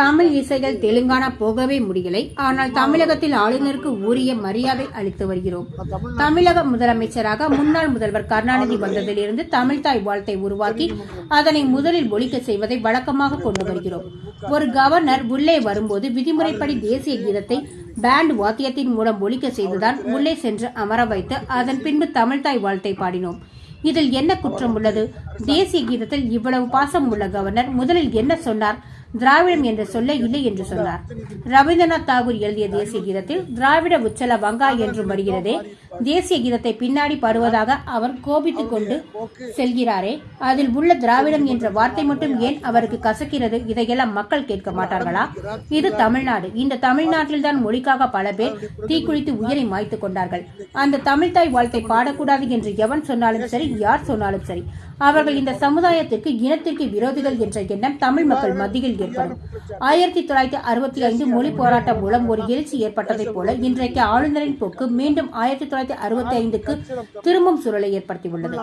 தமிழ் இசைகள் தெலுங்கானா போகவே முடியலை. ஆனால் தமிழகத்தில் ஆளுநருக்கு உரிய மரியாதை அளித்து வருகிறோம். தமிழக முதலமைச்சராக முன்னாள் முதல்வர் கருணாநிதி வந்ததிலிருந்து தமிழ்தாய் வாழ்த்தை உருவாக்கி அதனை முதலில் ஒழிக்க செய்வதை வழக்கமாக கொண்டு வருகிறோம். ஒரு கவர்னர் உள்ளே வரும்போது விதிமுறைப்படி தேசிய கீதத்தை பேண்ட் வாத்தியத்தின் மூலம் ஒழிக்க செய்துதான் உள்ளே சென்று அமர வைத்து அதன் பின்பு தமிழ்தாய் வாழ்த்தை பாடினோம். இதில் என்ன குற்றம் உள்ளது? தேசிய கீதத்தில் இவ்வளவு பாசம் உள்ள கவர்னர் முதலில் என்ன சொன்னார்? திராவிடம் என்ற சொல்ல இல்லை என்று சொன்னார். ரவீந்திரநாத் தாகூர் எழுதிய தேசிய கீதத்தில் திராவிட உச்சல வங்கா என்றும் வருகிறதே தேசிய கீதத்தை பின்னாடி பாடுவதாக அவர் கோபித்துக் கொண்டு செல்கிறாரே அதில் உள்ள திராவிடம் என்ற வார்த்தை மட்டும் ஏன் அவருக்கு கசக்கிறது? இதையெல்லாம் மக்கள் கேட்க மாட்டார்களா? இது தமிழ்நாடு. இந்த தமிழ்நாட்டில் தான் மொழிக்காக பல பேர் தீக்குளித்து உயிரை மாய்த்து கொண்டார்கள். அந்த தமிழ்தாய் வாழ்த்தை பாடக்கூடாது என்று எவன் சொன்னாலும் சரி யார் சொன்னாலும் சரி அவர்கள் இந்த சமுதாயத்திற்கு இனத்திற்கு விரோதிகள் என்ற எண்ணம் தமிழ் மக்கள் மத்தியில் ஏற்படும். ஆயிரத்தி தொள்ளாயிரத்தி அறுபத்தி ஐந்து மொழி போராட்டம் மூலம் ஒரு எழுச்சி ஏற்பட்டதைப் போல இன்றைக்கு ஆளுநரின் போக்கு மீண்டும் ஆயிரத்தி தொள்ளாயிரத்தி அறுபத்தி ஐந்துக்கு திரும்பும் சூழலை ஏற்படுத்தியுள்ளது.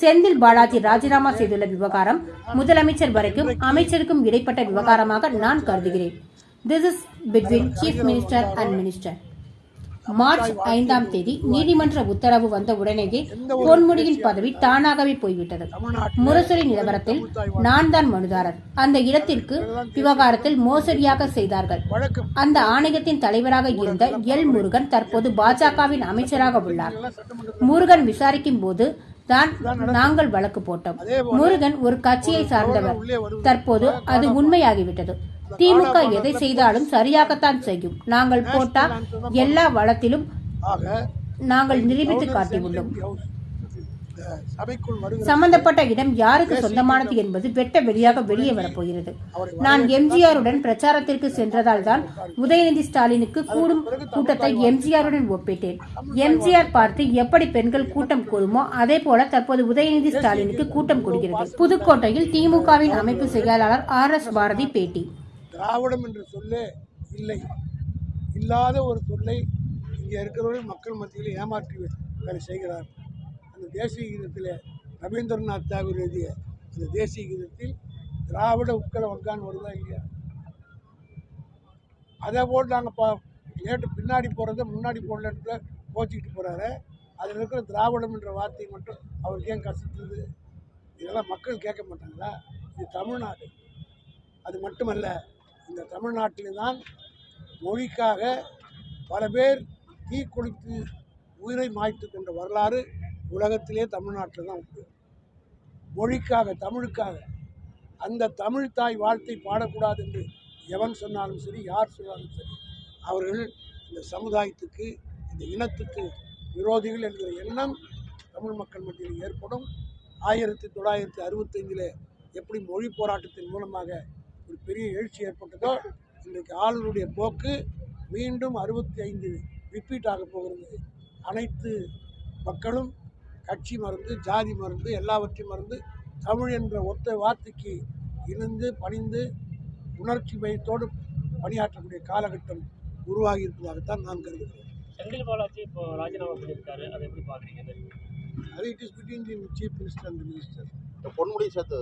செந்தில் பாலாஜி ராஜினாமா செய்துள்ள விவகாரம் முதலமைச்சர் வரைக்கும் அமைச்சருக்கும் இடைப்பட்ட விவகாரமாக நான் கருதுகிறேன். This is between chief minister and minister March ஐந்தாம் தேதி நீதிமன்ற உத்தரவு வந்த உடனேயே பொன்முடியின் பதவி தானாகவே போய்விட்டது. முரசொலி நிலவரத்தில் நான் தான் மனுதாரர். அந்த இடத்திற்கு விவகாரத்தில் மோசடியாக செய்தார்கள். அந்த ஆணையத்தின் தலைவராக இருந்த எல் முருகன் தற்போது பாஜகவின் அமைச்சராக உள்ளார். முருகன் விசாரிக்கும் போது தான் நாங்கள் வழக்கு போட்டோம். முருகன் ஒரு கட்சியை சார்ந்தவர். தற்போது அது உண்மையாகிவிட்டது. திமுக எதை செய்தாலும் சரியாகத்தான் செய்யும். நாங்கள் போட்டா எல்லா வளத்திலும் நாங்கள் நிரூபித்து காட்டியுள்ளோம். சம்பந்தப்பட்ட இடம் யாருக்கு சொந்தமானது என்பது வெட்ட வெளியாக வெளியே வரப்போகிறது. நான் எம்ஜிஆருடன் பிரச்சாரத்திற்கு சென்றதால் தான் உதயநிதி ஸ்டாலினுக்கு கூடும் கூட்டத்தை எம்ஜிஆருடன் ஒப்பிட்டேன். எம்ஜிஆர் பார்த்து எப்படி பெண்கள் கூட்டம் கூடுமோ அதே போல தற்போது உதயநிதி ஸ்டாலினுக்கு கூட்டம் கூடுகிறது. புதுக்கோட்டையில் திமுகவின் அமைப்பு செயலாளர் ஆர் எஸ் பாரதி பேட்டி. திராவிடம் என்ற சொல்லே இல்லை. இல்லாத ஒரு சொல்லை இங்கே இருக்கிறவர்கள் மக்கள் மத்தியில் ஏமாற்றி வேலை செய்கிறார் அந்த தேசிய கீதத்தில் ரவீந்திரநாத் தாகூர் எழுதிய அந்த தேசிய கீதத்தில் திராவிட உட்கல வங்கான்னு வருதா இல்லையா? அதே போல் நாங்கள் பா நேற்று பின்னாடி போகிறத முன்னாடி போன இடத்துல கோச்சிக்கிட்டு போகிறாரு அதில் இருக்கிற திராவிடம் என்ற வார்த்தை மட்டும் அவருக்கு ஏன் கசித்தது? இதெல்லாம் மக்கள் கேட்க மாட்டாங்களா? இது தமிழ்நாடு. அது மட்டுமல்ல இந்த தமிழ்நாட்டில் தான் மொழிக்காக பல பேர் தீ கொளுத்து உயிரை மாய்த்து கொண்ட வரலாறு உலகத்திலே தமிழ்நாட்டில் தான் உண்டு. மொழிக்காக தமிழுக்காக. அந்த தமிழ் தாய் வாழ்த்தை பாடக்கூடாது என்று எவன் சொன்னாலும் சரி யார் சொன்னாலும் சரி அவர்கள் இந்த சமுதாயத்துக்கு இந்த இனத்துக்கு விரோதிகள் என்கிற எண்ணம் தமிழ் மக்கள் மத்தியில் ஏற்படும். ஆயிரத்தி தொள்ளாயிரத்தி அறுபத்தைந்தில் எப்படி மொழி போராட்டத்தின் மூலமாக ஒரு பெரிய எழுச்சி ஏற்பட்டதோ இன்றைக்கு ஆளுநருடைய போக்கு மீண்டும் அறுபத்தி ஐந்து ரிப்பீட் ஆக போகிறது. அனைத்து மக்களும் கட்சி மறந்து ஜாதி மறந்து எல்லாவற்றையும் மறந்து தமிழ் என்ற ஒத்த வார்த்தைக்கு இணைந்து பணிந்து உணர்ச்சி பயத்தோடு பணியாற்றக்கூடிய காலகட்டம் உருவாகி இருப்பதாகத்தான் நான் கருதுகிறேன். செந்தில் பாலாஜி இப்போ ராஜினாமா பண்ணியிருக்காரு. அதை எப்படி பார்க்குறீங்க? அது it is between the chief minister and minister Ponmudi சேர்த்து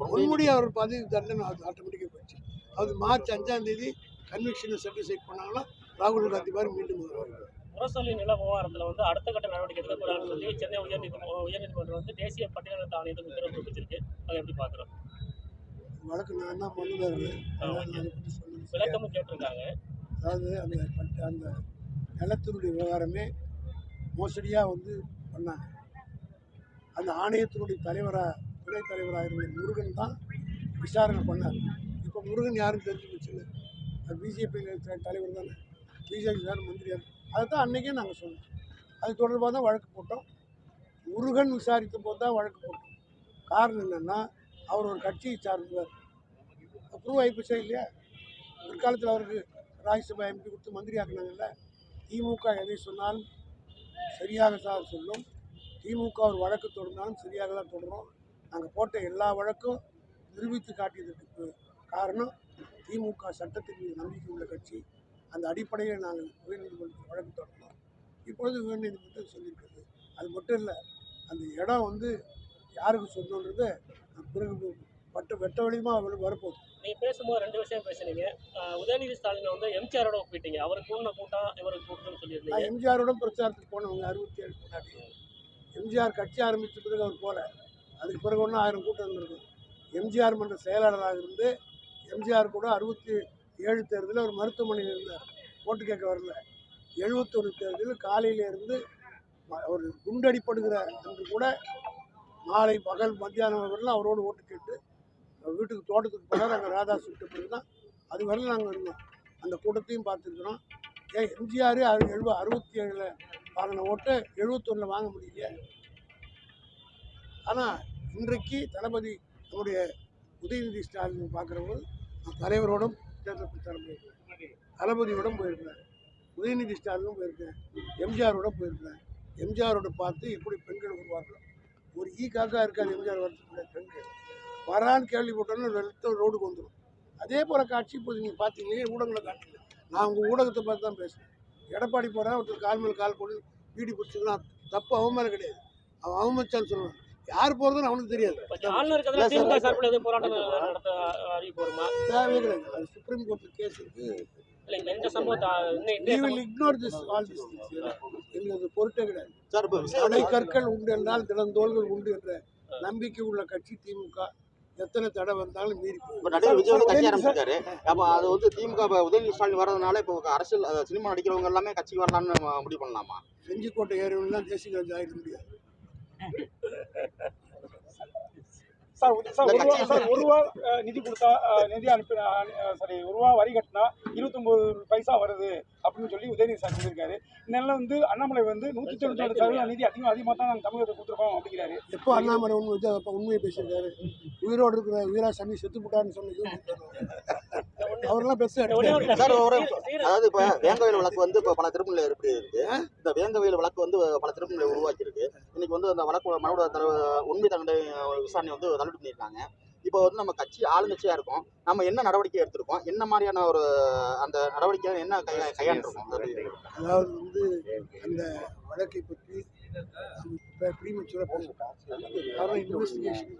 பொன்முடி அவர் பதவி தண்டனை அது ஆட்டோமேட்டிக்காக போயிடுச்சு அது மார்ச் அஞ்சாம் தேதி கன்வெக்ஷனை சர்டிஃபைட் பண்ணாங்கன்னா ராகுல் காந்தி மாதிரி மீண்டும் வருவாங்க முரசொலி நில விவகாரத்தில் வந்து அடுத்த கட்ட நடவடிக்கை எடுக்கக்கூடாதுன்னு சொல்லி சென்னை உயர்நீதிமன்றம் உயர்நீதிமன்றம் வந்து தேசிய பட்டியலினத்து ஆணையத்துக்கு உத்தரவு பிறப்பிச்சிருக்கு அதை எப்படி பார்க்குறோம்? வழக்கு நான் தான் பற்றி சொல்லணும் விளக்கமும் கேட்டிருக்காங்க. அதாவது அந்த பட்ட- அந்த நிலத்தினுடைய விவகாரமே மோசடியாக வந்து பண்ணாங்க. அந்த ஆணையத்தினுடைய தலைவராக துணைத் தலைவராக இருந்த முருகன் தான் விசாரணை பண்ணார். இப்போ முருகன் யாரும் தெரிஞ்சு அது பிஜேபி தலைவர் தானே. பிஜேபி சார் மந்திரியார். அதை தான் அன்றைக்கே நாங்கள் சொன்னோம். அது தொடர்பாக தான் வழக்கு போட்டோம். முருகன் விசாரித்த போது தான் வழக்கு போட்டோம். காரணம் என்னென்னா அவர் ஒரு கட்சியை சார்ந்தவர். அப்ரூவ் ஆகிப்போச்சா இல்லையா? பிற்காலத்தில் அவருக்கு ராஜ்யசபா எம்பி கொடுத்து மந்திரி ஆக்குனாங்கல்ல திமுக எதை சொன்னாலும் சரியாக தான் சொல்லும். திமுக ஒரு வழக்கு தொடர்ந்தாலும் சரியாக தான் தொடரும். நாங்கள் போட்ட எல்லா வழக்கும் நிரூபித்து காட்டியதற்கு காரணம் திமுக சட்டத்தின் மீது நம்பிக்கை உள்ள கட்சி. அந்த அடிப்படையில் நாங்கள் உயர்நீதிமன்றத்தில் வழக்கு தொடர்ந்தோம். இப்பொழுது உயர்நீதிமன்றம் சொல்லியிருக்கிறது அது மட்டும் இல்லை அந்த இடம் வந்து யாருக்கு நான் பிறகு பட்டு வெட்ட வழியமாக வரப்போகுது. நீங்க பேசும்போது ரெண்டு விஷயம் பேசுனீங்க. உதயநிதி ஸ்டாலின் வந்து எம்ஜிஆரோட ஒப்பிட்டீங்க. அவருக்கு கூடின கூட்டம் இவருக்கு கூட்டம்னு சொல்லியிருந்தீங்க. எம்ஜிஆரோட பிரச்சாரத்துக்கு போனவங்க அறுபத்தி ஏழு முன்னாடி எம்ஜிஆர் கட்சி ஆரம்பித்த பிறகு அவர் போல. அதுக்கு பிறகு ஒன்றும் ஆயிரம் கூட்டம் இருந்திருக்கும். எம்ஜிஆர் மன்ற செயலாளராக இருந்து எம்ஜிஆர் கூட அறுபத்தி ஏழு தேர்தலில் ஒரு மருத்துவமனையில் இருந்தார். ஓட்டு கேட்க வரல. எழுபத்தொரு தேர்தலில் காலையிலேருந்து அவர் குண்டடிப்படுகிறார் ஒரு குண்டடிப்படுகிற கூட மாலை பகல் மத்தியானம் வரலாம் அவரோடு ஓட்டு கேட்டு வீட்டுக்கு தோட்டத்துக்கு போனார். அங்கே ராதா சுட்டு போயிருந்தான் தான் அது வரல நாங்கள் இருந்தோம். அந்த கூட்டத்தையும் பார்த்துருக்குறோம். ஏன் எம்ஜிஆர் எழுப அறுபத்தி ஏழில் வாங்கின ஓட்டை எழுபத்தொன்னில் வாங்க முடியல. ஆனால் இன்றைக்கு தளபதி நம்முடைய உதயநிதி ஸ்டாலின் பார்க்குறபோது போது தலைவரோடும் தேர்தல் பிரச்சாரம் போயிருக்கேன் தளபதியோடும் போயிருக்கேன். உதயநிதி ஸ்டாலினும் போயிருக்கேன். எம்ஜிஆரோட போயிருக்கேன். எம்ஜிஆரோட பார்த்து எப்படி பெண்கள் உருவாக்கலாம்? ஒரு ஈ காக்கா இருக்காது எம்ஜிஆர் வரத்துக்குள்ள பெண்கள். வரான்னு கேள்விப்பட்டோன்னு வெளுத்த ரோடுக்கு வந்துடும் அதே போல் காட்சி இப்போது நீங்கள் பார்த்தீங்களே ஊடகங்களை காட்டல நான் உங்கள் ஊடகத்தை பார்த்து தான் பேசுகிறேன் எடப்பாடி போகிறேன் ஒருத்தர் கால் மேல் கால் போட்டு வீடு பிடிச்சிக்கலாம் தப்பு அவன் மேலே கிடையாது. அவன் அவமச்சான்னு சொல்லுவான் யார் போகிறதுன்னு அவனுக்கு தெரியாது. போராட்டம் நடத்த அறிவிப்பு வருமா? தேவையே கிடையாது அது சுப்ரீம் கோர்ட்டில் கேஸ் இருக்கு. பொருட்டே கிடையாது. கற்கள் உண்டு என்றால் திறந்தோள்கள் உண்டு என்ற நம்பிக்கை உள்ள கட்சி திமுக எத்தனை தடை வந்தாலும் மீறி போகும். இப்போ நடிகர் விஜய் வந்து கட்சி ஆரம்பிச்சிருக்காரு. அப்போ அது வந்து திமுக உதயநிதி ஸ்டாலின் வர்றதுனால இப்போ அரசியல் சினிமா நடிக்கிறவங்க எல்லாமே கட்சிக்கு வரலாம்னு முடிவு பண்ணலாமா? செஞ்சிக்கோட்டை ஏரியெல்லாம் தேசிய கட்சி ஆகிட முடியாது. சார் ஒரு- சார் இந்த ஒரு ரூபா கட்சி- சார் ஒரு ரூபா அஹ், நிதி கொடுத்தா நிதி அனுப்பி சாரி ஒரு ரூபா வரி கட்டினா இருபத்தொம்பது பைசா வருது அப்படின்னு சொல்லி உதயநிதி சார் சொல்லியிருக்காரு. இதனால வந்து அண்ணாமலை வந்து நூற்றி தொண்ணூற்றி ரெண்டு சதவீதம் நிதி அதிகம் அதிகமாக தான் நாங்கள் தமிழகத்தை கொடுத்துருக்கோம் அப்படிங்கிறாரு. எப்போ அண்ணாமலை உண்மை அப்போ உண்மையை பேசியிருக்காரு? உயிரோடு இருக்கிற வீரா சனி செத்து போட்டான்னு சொன்னது அவரெல்லாம் எடுத்து சார் ஒரு அதாவது இப்போ வேங்கவேல் வழக்கு வந்து இப்போ பல திருப்பநிலை எப்படி இருக்கு? இந்த வேங்கவேல் வழக்கு வந்து பல திருப்பநிலை உருவாக்கி இருக்கு இன்னைக்கு வந்து அந்த வழக்கு மனோட உண்மை தண்டனை விசாரணை வந்து தள்ளுபடி பண்ணியிருக்காங்க. இப்போ வந்து நம்ம கட்சி ஆளுங்கட்சியா இருக்கோம். நம்ம என்ன நடவடிக்கை எடுத்திருக்கோம்? என்ன மாதிரியான ஒரு அந்த நடவடிக்கை என்ன கை கையாண்டிருக்கோம்? அது அதாவது வந்து அந்த வழக்கை பற்றி ப்ரீமச்சூராக இன்வெஸ்டிகேஷன்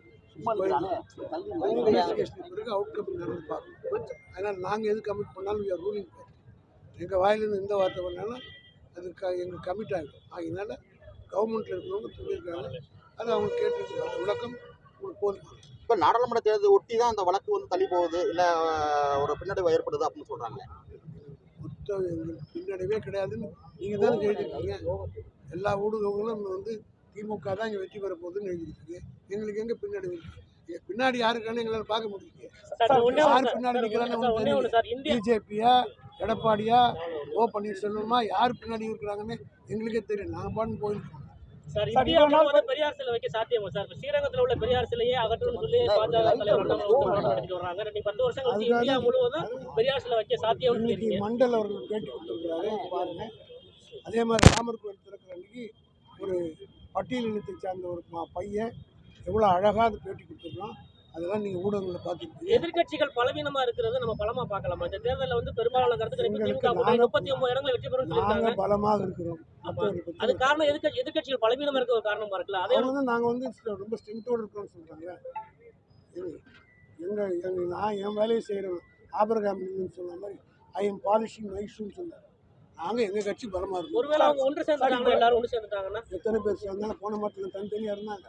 இன்வெஸ்டிகேஷன் பிறகு அவுட்கம் என்னன்னு பார்க்கணும். அதனால் நாங்கள் எது கமிட் பண்ணாலும் we are ரூலிங் எங்கள் வாயிலிருந்து எந்த வார்த்தை பண்ணாலும் அது க எங்களுக்கு கமிட் ஆகிடும் அதனால கவர்மெண்ட்டில் இருக்கிறவங்க சொல்லியிருக்காங்க அதை அவங்க கேட்டு அந்த விளக்கம் போதும்? இப்போ நாடாளுமன்ற தேர்தல் ஒட்டி தான் அந்த வழக்கு வந்து தள்ளி போகுது இல்லை ஒரு பின்னடைவு ஏற்படுது அப்படின்னு எங்களுக்கு பின்னடைவே கிடையாதுன்னு நீங்கள் தானே எழுதிருக்கீங்க எல்லா ஊடகங்களும் வந்து திமுக தான் இங்கே வெற்றி பெற போகுதுன்னு எழுதிருக்கீங்க எங்களுக்கு எங்கே பின்னடைவு பின்னாடி யாருக்கானு எங்களால் பார்க்க ஒண்ணே யார் பின்னாடி இந்திய பிஜேபியா எடப்பாடியா ஓ பன்னீர்செல்வமா யார் பின்னாடி இருக்கிறாங்கன்னு எங்களுக்கே தெரியும். நாங்கள் பாட்டு போயிருக்கோம் சார் வந்து பெரியார் சிலை வைக்க சாத்தியமா சார்? இப்ப ஸ்ரீரங்கத்துல உள்ள பெரியார் சிலையே அகற்றணும்னு சொல்லி பாஜக தலைவர் வர்றாங்க. ரெண்டு பத்து வருஷம் கழிச்சு இந்தியா முழுவதும் பெரியார் சிலை வைக்க சொல்லியிருக்கீங்க மண்டல் அவர்கள் பேட்டி கொடுத்துருக்காரு பாருங்க. அதே மாதிரி ராமர் கோயில் திறக்கிற அன்னைக்கு ஒரு பட்டியல் இனத்தை சார்ந்த ஒரு பையன் எவ்வளோ அழகாக அது பேட்டி கொடுத்துருக்கான். அதெல்லாம் நீங்கள் ஊடகங்களில் பார்த்துருக்கீங்க எதிர்க்கட்சிகள் பலவீனமா இருக்கிறது நம்ம பலமா பார்க்கலாமா? இந்த தேர்தலில் வந்து பெரும்பாலான கருத்துக்கள் முப்பத்தி ஒன்பது இடங்களை வெற்றி பெறும் பலமாக இருக்கிறோம். அது காரணம் எதிர்க்க எதிர்க்கட்சிகள் பலவீனமா இருக்க ஒரு காரணமா இருக்குல்ல? அதே வந்து நாங்கள் வந்து ரொம்ப ஸ்ட்ரென்த்தோடு இருக்கோம்னு சொல்கிறாங்க எங்கள் எங்கள் நான் என் வேலையை செய்கிறேன் ஆபரகாம் சொன்ன மாதிரி ஐ எம் பாலிஷிங் மை ஷூன்னு சொன்னார் நாங்கள் எங்கள் கட்சி பலமாக இருக்கோம். ஒருவேளை அவங்க ஒன்று சேர்ந்துட்டாங்க எல்லாரும் ஒன்று சேர்ந்துட்டாங்கன்னா? எத்தனை பேர் சேர்ந்தாலும் போன மாட்டில் தனித்தனியாக இருந்தாங்க.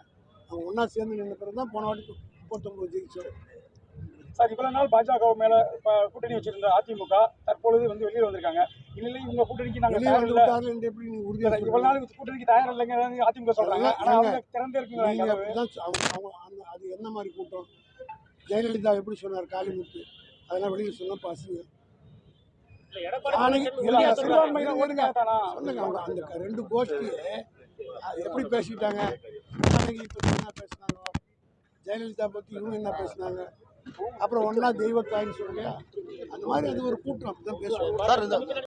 அவங்க ஒன்றா சேர்ந்து நின்ற பிறகு தான் போன வாட்டி முப்பத்தொம்பது ஜெயிச்சோம் சார் இவ்வளவு நாள் பாஜக மேல கூட்டணி வச்சிருந்த அதிமுக தற்பொழுது வந்து வெளியே வந்திருக்காங்க. இல்லை இவங்க கூட்டணிக்கு நாங்க வெளியே தயார் வந்து இல்லை விட்டார்கள் என்று எப்படி நீங்கள் உறுதியாக இவ்வளவு நாள் கூட்டணிக்கு தயார் இல்லைங்க அதிமுக சொல்றாங்க. ஆனா அவங்க திறந்தே இருக்குங்க நீங்கள் அது என்ன மாதிரி கூட்டம்? ஜெயலலிதா எப்படி சொன்னார் காளிமுத்து? அதெல்லாம் வெளியில் சொன்ன பசங்க. அந்த ரெண்டு கோஷ்டியை எப்படி பேசிட்டாங்க? பற்றி என்ன பேசினாங்க ஜெயலலிதா பற்றி இவங்க என்ன பேசினாங்க? அப்புறம் ஒன்றா தெய்வத்தாயின்னு சொல்லுங்க அந்த மாதிரி அது ஒரு கூட்டம். தான் பேசுவோம்.